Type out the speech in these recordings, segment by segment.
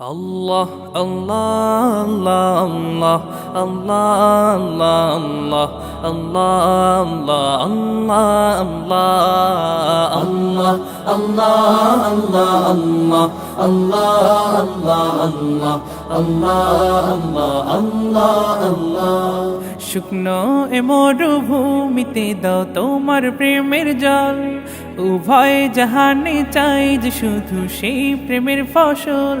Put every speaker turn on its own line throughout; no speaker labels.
আল্লাহ আল্লাহ আল্লাহ আল্লাহ আল্লাহ আল্লাহ আল্লাহ আল্লাহ আল্লাহ আল্লাহ আল্লাহ আল্লাহ আল্লাহ আল্লাহ শুকনো এ মরুভূমিতে দাও তোমার প্রেমের জল উভয় জাহানে চাই যে শুধু সেই প্রেমের ফসল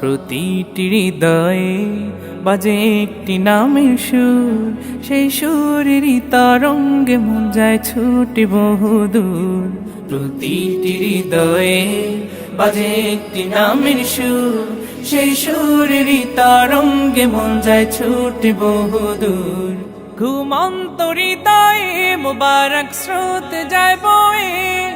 প্রতিটি হৃদয়ে বাজে একটি নামের সুর। সেই সুরেরই তরঙ্গে মন যায় ছুটে বহুদূর। প্রতিটি হৃদয়ে বাজে একটি নামের সুর। সেই সুরেরই তরঙ্গে মন যায় ছুটে বহুদূর। ঘুমন্ত হৃদয়ে মোবারক স্রোত যায় বয়ে।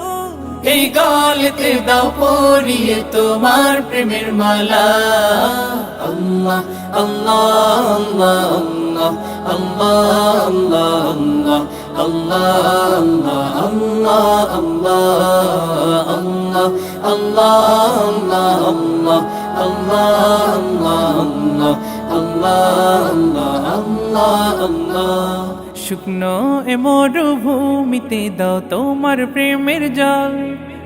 এই গলেতে দাও পরিয়ে তোমার প্রেমের মালা। শুকনো এ মরুভূমিতে দাও তোমার প্রেমের জল